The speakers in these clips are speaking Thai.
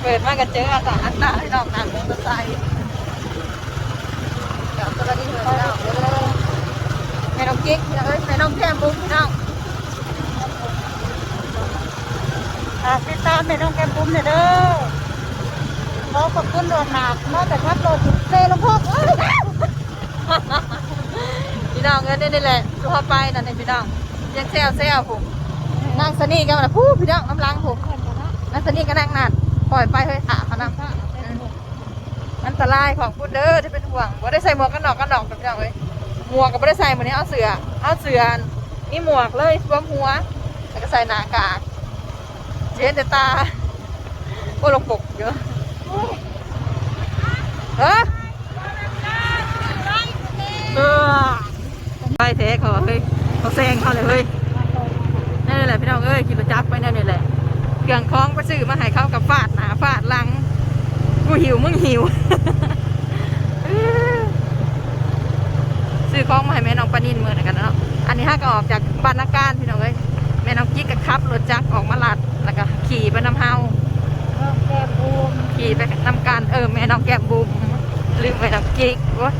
เปิดมากันเจออาสาอันตาให้ดอกนางมอเตอร์ไซค์เดี๋ยวสวัสดีเพื่อนเราแม่น้องกิ๊กเอ้ยแม่น้องแก้มบุ้งพี่น้องอะติดตามแม่น้องแก้มบุ้มเนี่ยเด้อขอขอบคุณโดนหนักนอกจากขับรถเซลงพกเอ้ยพี่น้องเงินนี่แหละสุภาพไปนั่นเองพี่น้องยังเซลเซลผมนางสนี่กันนะผู้พี่น้องน้ำล้างผม นักสนิทก็นั่งนั่นปล่อยไปเฮ้ยขาเขานำอันตรายของคุณเด้อที่เป็นห่วงว่าได้ใส่หมวกกันหนอกกันหนอกกับพี่น้องเลยหมวกก็ไม่ได้ใส่เหมือนนี้เอาเสือเอาเสือนี่หมวกเลยสวมหัวแล้วก็ใส่หน้ากากเช็ดแต่ตาโอ้ลงปกเยอะเฮ้ไปเทเขาเฮ้ยเขาแซงเขาเลยเฮ้ยนั่นแหละพี่น้องเอ้ยขี่รถจักรไปนั่นนี่แหละ เครื่องคล้องไปซื้อมาให้เขากับฟาดหนาฟาดหลังกูหิวมึงหิวซื้อคล้องมาให้แม่น้องปานินเมื่อไหร่กันเนาะอันนี้ห้าก็ออกจากบ้านนาการพี่น้องเอ้ยแม่น้องกิ๊กก็ขับรถจักรออกมาลัดแล้วก็ขี่ไปน้ำเฮาแก้มบูมขี่ไปนำการเออแม่น้องแก้มบุมลืมแม่น้องกิ๊กวะ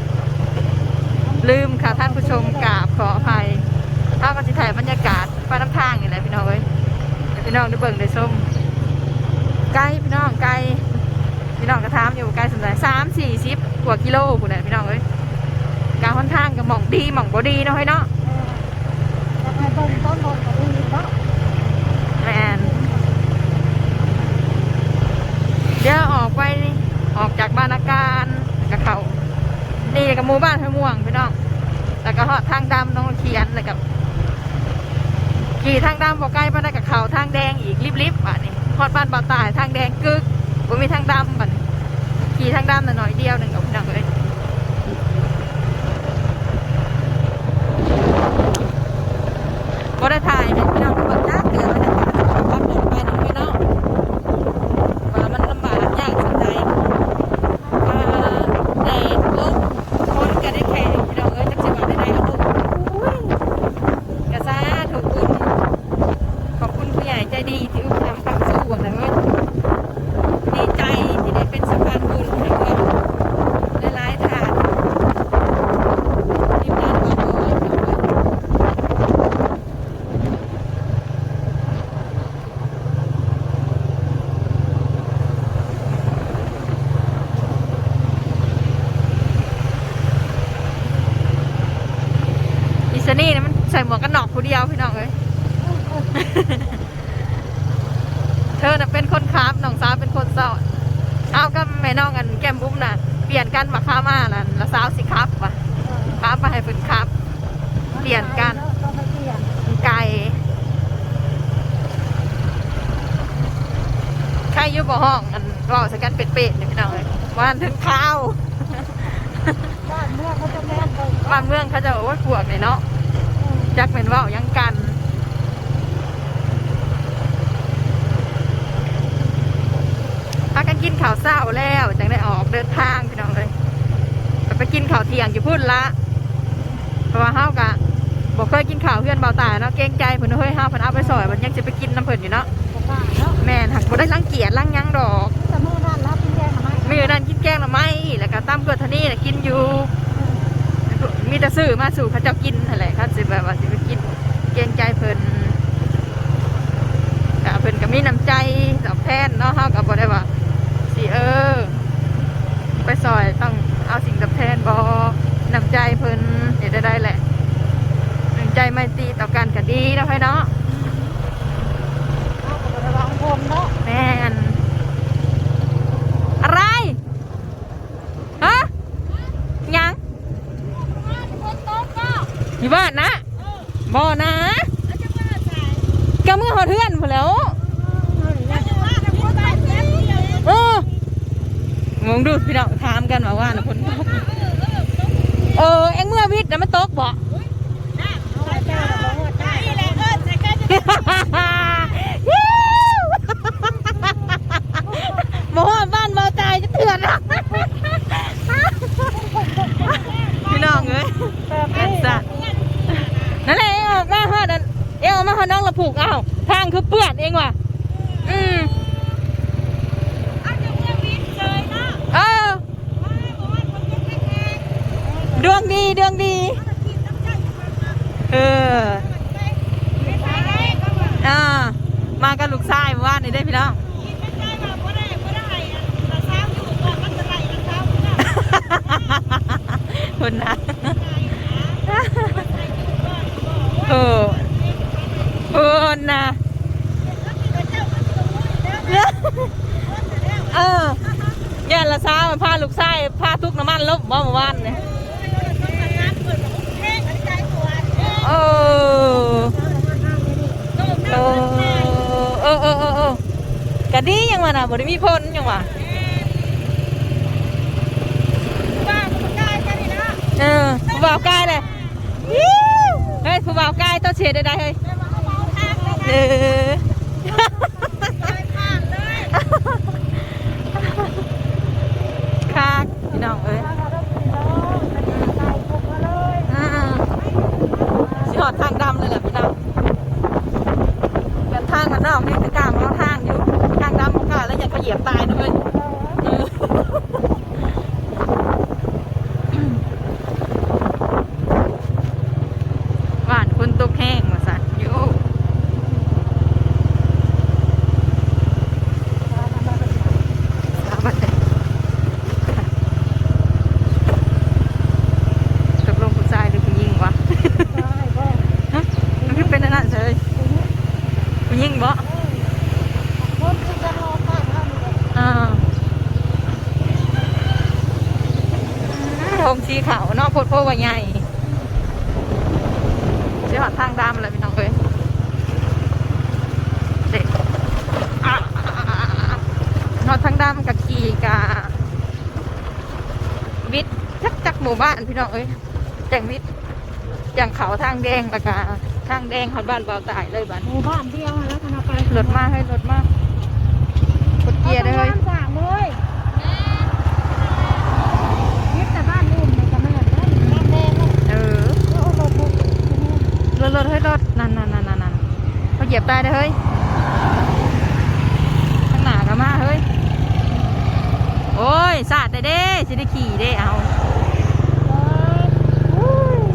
ลืมค่ะท่านผู้ชมกราบขออภัยถ้าก็จะถ่ายบรรยากาศไปน้ำทางนี่แหละพี่น้องเอ้ย พี่น้องได้เบิ่งได้ชมไกลพี่น้องไกลพี่น้องก็ถามอยู่ไกลสำหรับสามสี่สิบกว่ากิโลคุณน่ะพี่น้องเอ้ยการค่อนข้างกับหม่องดีหม่องบ่ดีเนาะเฮ้ยเนาะจะให้เนาะแมนเดี๋ยวออกไปออกจากบ้านอาการกับเขานี่กับหมู่บ้านห้วยม่วงพี่น้องแล้วก็ฮอดทางดำน้องเขียนแล้วกับ ขี่ทางดำบอใกล้ไปได้กับเขาทางแดงอีกริบๆอะนี่พอดบ้านบ่าตายทางแดงกึกผมมีทางดำบัดนี้ขี่ทางดำหน่อยเดียวหนึ่งกับพี่น้องเลยก็ได้ถ่ายให้พี่น้องเบิ่งจ้าเตือนไว้นะขับรถไปหนึ่งพี่น้องว่ามันลำบากยากสันใดอ่าแดดลมคนก็ได้แข่พี่น้องเอ้ยจักสิว่าได้ได้เอาลูกอุ้ยกระซ่าถูกคุณขอบคุณผู้ใหญ่ใจดีที่อุปถัมภ์ปักสู้กันนะเว้ยดีใจที่ได้เป็นสะพานบุญให้กับหลายๆทางทีมงานของเราเอ้ย อิสนี่นะมันใส่หมวกกันน็อกผู้เดียวพี่น้องเอ้ย เธอน่ะเป็นคนขับน้องสาวเป็นคนสอนเอาก็แม่น้องกันแก้มบุ้มน่ะเปลี่ยนกันมาข้ามาน่ะแล้วสาวสิครับว่ะครับมาให้เพิ่นครับ เปลี่ยนกันต้องไปเปลี่ยนไก่ใครอยู่บ่ห้องอันเว่าสกันเป็ดๆเนี่ยพี่น้องเอ้ยวันถึงข้าวบ้านเมื่อเขาจะแม่นไปบ้านเมืองเขาจะโอ้ยพวกเนี่ยเนาะจักเป็นเว่าหยังกัน พา กันกินข้าวเศร้าแล้วจังได้ออกเดินทางพี่น้องเลยไปกินข้าวเที่ยงอยู่พุ่นละเพราะว่าเฮากะบอกเคยกินข้าวเพื่อนเบาตายเนาะเกรงใจเพิ่นเฮ้ยเฮาเพิ่นเอาไปซอยมันยังจะไปกินน้ำเพิ่นอยู่เนาะแม่นหักบ่ได้รังเกียจรังยังดอกแต่เมื่อนั้นรับพี่แจ้งมาไหมมีอยู่นั่นกินแกงหน่อไม้แล้วก็ตำเกลือทนี่น่ะกินอยู่มีแต่ซื้อมาสู่เขาเจ้ากินนั่นแหละเขาสิแบบว่าสิไปกินเกรงใจเพิ่นกะเพิ่นก็มีน้ำใจตอบแทนเนาะเฮาก็บ่ได้ว่า สิเออ ไปซอยต้องเอาสิ่งตอบแทนบอนำใจเพิ่นเดี๋ยวได้แหละน้ำใจไม่ตีต่อกันก็ดีแล้วพี่เนาะ เอากับระวังผมเนาะ แม่นอะไรฮะหยัง คนโต๊ะก็ อยู่บ้านนะบ่นะก็มือหอเทือนพอแหล้ว จะว่าจะพูดไปเสียเดียว เออ งดูพี่น้องถามกันว่าว่านะคนเออเอ็งเมื่อวิทย์นะมันตกบ่ไปเจ้าบอกว่าได้แหละเออแต่ก็จะฮิ้วบ่ฮอดบ้านบ่ตายจะเถื่อนอะพี่น้องเอ้ยแบบแม่นี้นสัตว์นั่นแหละเอ็งออกมาฮอดนั่นเอ็งออกมาฮอดน้องละผูกเอ้าทางคือเปื้อนเองว่ะอืม เรื่องดี เอออ่ามากับลูกชายเมื่อวานนี่ได้อพี่น้องคนนะโอ้คนนะเออย่านละซ้ามาพาลูกชายพาทุกน้ำมันลบบ่เมื่อวานเนี่ยโอ้ เออเออเออเออเออกะดียังวะน่ะบ่ได้มีพ้นยังวะเออผู้บ่าวกายเลยยิ้วเฮ้ยผู้บ่าวกายต้องเชียร์ได้ๆเฮ้ยเออคากพี่น้องเอ้ยอืมสิห อดทางดำเลยแหละพี่น้องเป็นทางมันนอกนี่คือกลางเราทางอยู่ ทางดำมันก็แล้วอย่าไปเหยียบตายด้วยเออหวานคนตกแห้งมาสันโยสาบัดเลย ตกลงผู้ชายหรือผู้หญิงวะ ฮะมันคือเป็นอันนั้นเลยผู้หญิงบ่อ่าทงสีขาว เนอกโพดโพว่าใหญ่เสียหอดทางดำเลยพี่น้องเอ้ยเด็กอะหอดทางดำกับขี่กับวิทย์จักจักหมู่บ้านพี่น้องเอ้ยแจงวิทย์อย่างเขาทางแดงปากกาทางแดงเขาบ้านเบาตายเลยบ้านหมู่บ้านเดียวแล้วกันเอาไปรถมาให้รถมากดเกียร์ได้เลยอาไปบ้านสามเลยยึดแต่บ้านอื่นมันก็ไม่ได้บ้านแดงเนาะ เออ โอ้รถรถ รถรถเฮ้ยรถนั่นนั่นนั่นนั่นเขาเหยียบตายได้เฮ้ยข้างหน้าก็มาเฮ้ยโอ้ยสาดได้เด้สิได้ขี่ได้เอา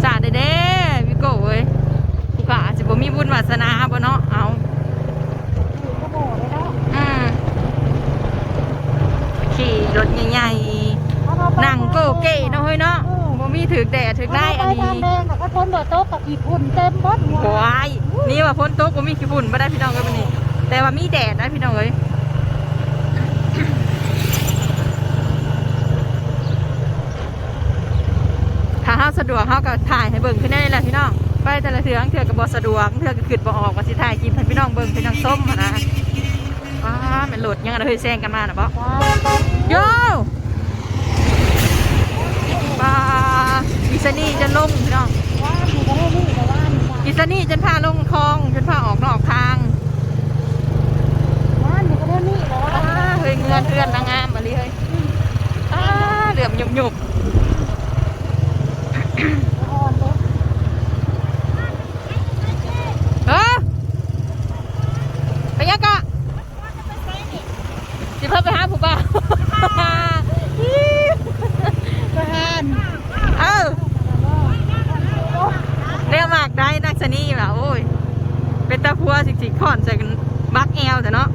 สาดได้เด้พี่โก้เว้ยกูกะสิบ่มีบุญวาสนาบ่เนาะเอาอยู่ก็โบเลยเนาะขี่รถใหญ่ๆนั่งโกเก๋ ถือแดดถือได้อันนี้ทางแดงกับคนเบอร์โต๊ะกับอีกคนเต็มบดหัวโอ้ยนี่ว่าพ้นตกบ่มีขี้ฝุ่นบ่ได้พี่น้องเอ้ยบัดนี้ แต่ว่ามีแดดนะพี่น้องเอ้ยถ้าเฮาสะดวกเฮาก็ถ่ายให้เบิ่งขึ้นได้แหละพี่น้อง ไปแต่ละเทื่อเทื่อก็บ่สะดวกเทื่อก็ขึ้นบ่ออกว่าสิถ่ายคลิปให้พี่น้องเบิ่งพี่น้องส้มหั้นนะว้าแม่นโหลดยังอะเฮ้ยแซงกันมาน่ะบ่โยปลาอิ สนี่จะลงพี่น้องว่าหนูก็ได้นี่แต่ว่าหนูว่าอิสนี่จนพาลงคลองจนพาออกนอกทางว่าหนูก็ได้นี่แต่ว่าอ้าเฮ้ยเงินเพื่อนนางงามมาเลยเฮ้ยอ้าเหลื่อมหยุบหยุบ อ่อนรถ เออไปยังกะสิเพิ่มไปหาผู้บ่าว ก็หาน เออเรียกมากได้นักสนี่แบบโอ้ย เป็นตา พัวสิสิขอนใส่กันบักแอลแต่เนาะ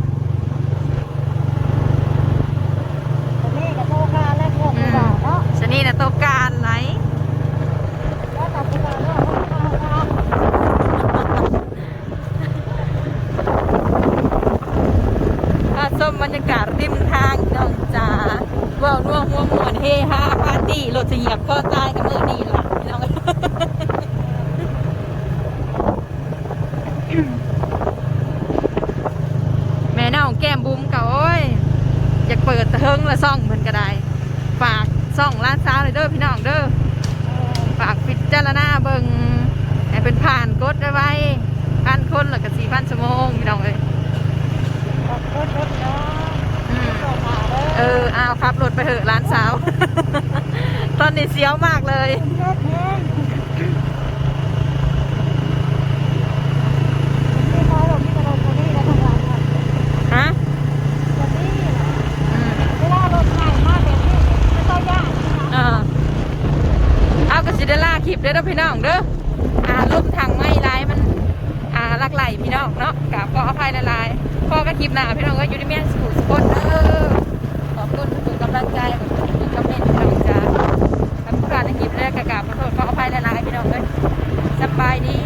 แต่กับโตการและพวกผู้บ่าเนาะสนี่นะโตการไหลแล้วแต่ผู้บ่าวเนาะเขาเขาถ้าส้มบรรยากาศริมทางน้องจ๋าว่าวน่วงม่วงมวนเฮฮาปาร์ตี้รถเหยียบก็ตายกับมือนี่ล่ะพี่น้อง แม่น้ องแก้มบุ้มก็โอ้ยอยากเปิดเทิงละซ่องเพิ่นก็ได้ฝากซ่องร้านซาวเลยเด้อพี่น้องเด้อฝากพิจารณาเบิ่งให้เป็นผ่านกดไว้ไว้พันคนแล้วก็สี่พันชั่วโมงพี่น้องเอ้ยรถรถเนาะอืมต่อมาเด้อเออเอาขับรถไปเถอะร้านสาว ตอนนี้เสียวมากเลย คลิปเด้อพี่น้องเด้ออาล่มทางไม่ลายมันอ่าลักไหลพี่น้องเนาะกับก็อภัยละลายพ่อก็คลิปหน้าพี่น้องก็อยู่ในแม่สูสปอตเด้อขอบคุณทุกกำลังใจขอบคุณกำเนิดพี่น้องจ้าทำการในคลิปแรกกับกับขอโทษขออภัยละลายพี่น้องเลยสบายดี